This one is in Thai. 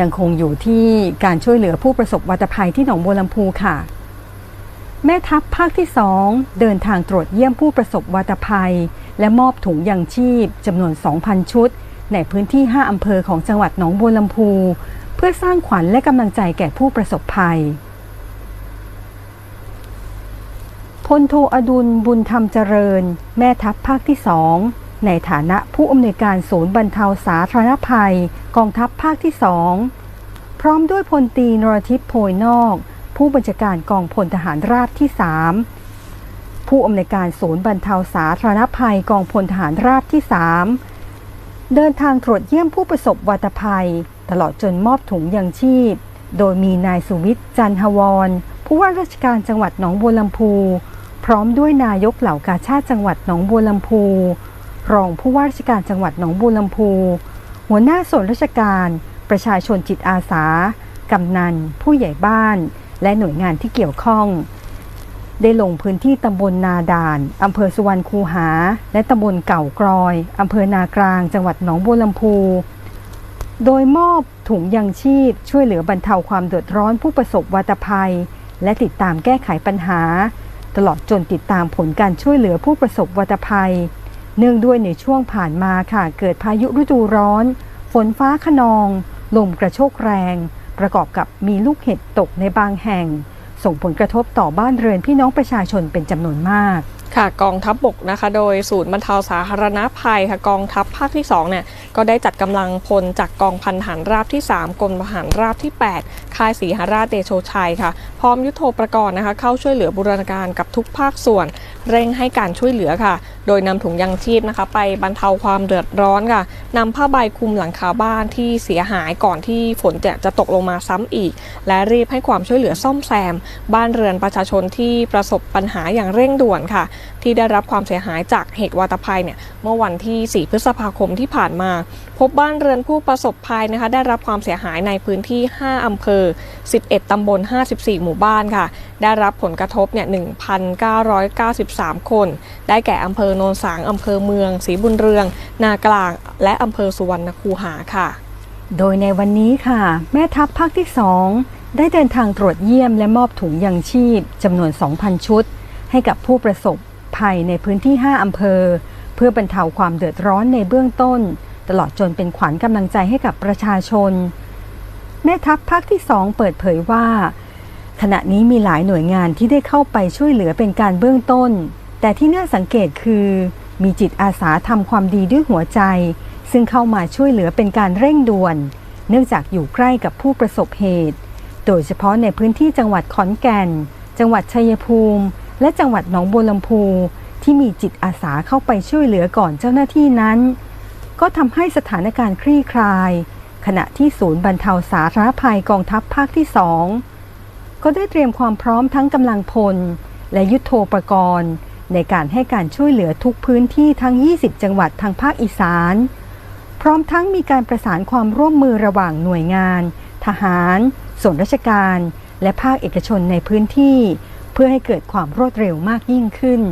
ยังคงอยู่ที่การช่วยเหลือผู้ประสบวัตภัยที่หนองบัวลำพูค่ะ แม่ทัพภาคที่สองเดินทางตรวจเยี่ยมผู้ประสบวัตภัย และมอบถุงยังชีพจำนวน 2,000 ชุด ในพื้นที่ 5 อำเภอของจังหวัดหนองบัวลำพู เพื่อสร้างขวัญและกำลังใจแก่ผู้ประสบภัยพลโทอดุลบุญธรรมเจริญ แม่ทัพภาคที่สอง ในฐานะผู้อำนวยการศูนย์บรรเทาสาธารณภัย กองทัพภาคที่สองพร้อมด้วยพลตีนรทิพย์โพยนอก ผู้บัญชาการกองพลทหารราบที่3ผู้อำนวยการศูนย์บรรเทาสาธารณภัยกองพลทหารราบที่3เดินทางตรวจเยี่ยมผู้ประสบวัตภัย ตลอดจนมอบถุงยังชีพ โดยมีนายสุวิทย์จันทวร ผู้ว่าราชการจังหวัดหนองบัวลำพู พร้อมด้วยนายกเหล่ากาชาติจังหวัดหนองบัวลำพู รองผู้ว่าราชการจังหวัดหนองบัวลำพู หัวหน้าส่วนราชการ ประชาชนจิตอาสา กำนัน ผู้ใหญ่บ้าน และหน่วยงานที่เกี่ยวข้อง ได้ลงพื้นที่ตำบลนาด่านอำเภอสุวรรณคูหา และตำบลเก่ากรอยอำเภอนากลาง จังหวัดหนองบัวลำพู โดยมอบถุงยังชีพ ช่วยเหลือบรรเทาความเดือดร้อนผู้ประสบวัตภัย และติดตามแก้ไขปัญหา ตลอดจนติดตามผลการช่วยเหลือผู้ประสบวัตภัย เนื่องด้วยในช่วงผ่านมาค่ะ เกิดพายุฤดูร้อน ฝนฟ้าขนอง ลมกระโชกแรง ประกอบกับมีลูกเห็บตกในบางแห่ง ส่งผลกระทบต่อบ้านเรือนพี่น้องประชาชนเป็นจำนวนมากค่ะกองทัพบบกนะคะ โดยศูนย์บรรเทาสาธารณาภัยค่ะกองทัพภาคที่2เนี่ยก็ได้จัดกำลังพลจากกองพันทหารราบที่ 3กรมทหารราบที่ 8 ค่ายศรีหราชเดโชชัยค่ะ พร้อมยุทโธปกรณ์นะคะ เข้าช่วยเหลือบูรณาการกับทุกภาคส่วน เร่งให้การช่วยเหลือค่ะโดยนำถุงยังชีพนะคะ ไปบรรเทาความเดือดร้อนค่ะนำผ้าใบคลุมหลังคาบ้านที่เสียหายก่อนที่ฝนจะจะตกลงมาซ้ำอีก และรีบให้ความช่วยเหลือซ่อมแซม บ้านเรือนประชาชนที่ประสบปัญหาอย่างเร่งด่วนค่ะ ที่ได้รับความเสียหายจากเหตุวาตภัยเนี่ยเมื่อวันที่ 4 พฤษภาคมที่ผ่านมา พบบ้านเรือนผู้ประสบภัยนะคะ ได้รับความเสียหายในพื้นที่ 5 อำเภอ 11 ตำบล 54 หมู่บ้านค่ะ ได้รับผลกระทบเนี่ย 1,993 คน ได้แก่อำเภอโนนสางอำเภอเมืองศรีบุญเรือง นากลาง และอำเภอสุวรรณคูหาค่ะ โดยในวันนี้ค่ะ แม่ทัพภาคที่ 2 ได้เดินทางตรวจเยี่ยมและมอบถุงยังชีพจำนวน 2,000 ชุด ให้กับผู้ประสบภัยในพื้นที่ 5 อำเภอ เพื่อบรรเทาความเดือดร้อนในเบื้องต้น ตลอดจนเป็นขวัญกำลังใจให้กับประชาชน แม่ทัพภาคที่ 2 เปิดเผยว่าขณะนี้มีหลายหน่วยงานที่ได้เข้าไปช่วยเหลือเป็นการเบื้องต้น แต่ที่น่าสังเกตคือมีจิตอาสาทำความดีด้วยหัวใจ ซึ่งเข้ามาช่วยเหลือเป็นการเร่งด่วน เนื่องจากอยู่ใกล้กับผู้ประสบเหตุ โดยเฉพาะในพื้นที่จังหวัดขอนแก่น จังหวัดชัยภูมิ และจังหวัดหนองบัวลำพูที่มีจิตอาสาเข้าไปช่วยเหลือก่อนเจ้าหน้าที่นั้น ก็ทำให้สถานการณ์คลี่คลาย ขณะที่ศูนย์บรรเทาสาธารณภัยกองทัพภาคที่สองก็ได้เตรียมความพร้อมทั้งกำลังพล และยุทโธปกรณ์ ในการให้การช่วยเหลือทุกพื้นที่ทั้ง 20 จังหวัดทางภาคอีสาน พร้อมทั้งมีการประสานความร่วมมือระหว่างหน่วยงาน ทหาร ส่วนราชการ และภาคเอกชนในพื้นที่ เพื่อให้เกิดความรวดเร็วมากยิ่งขึ้น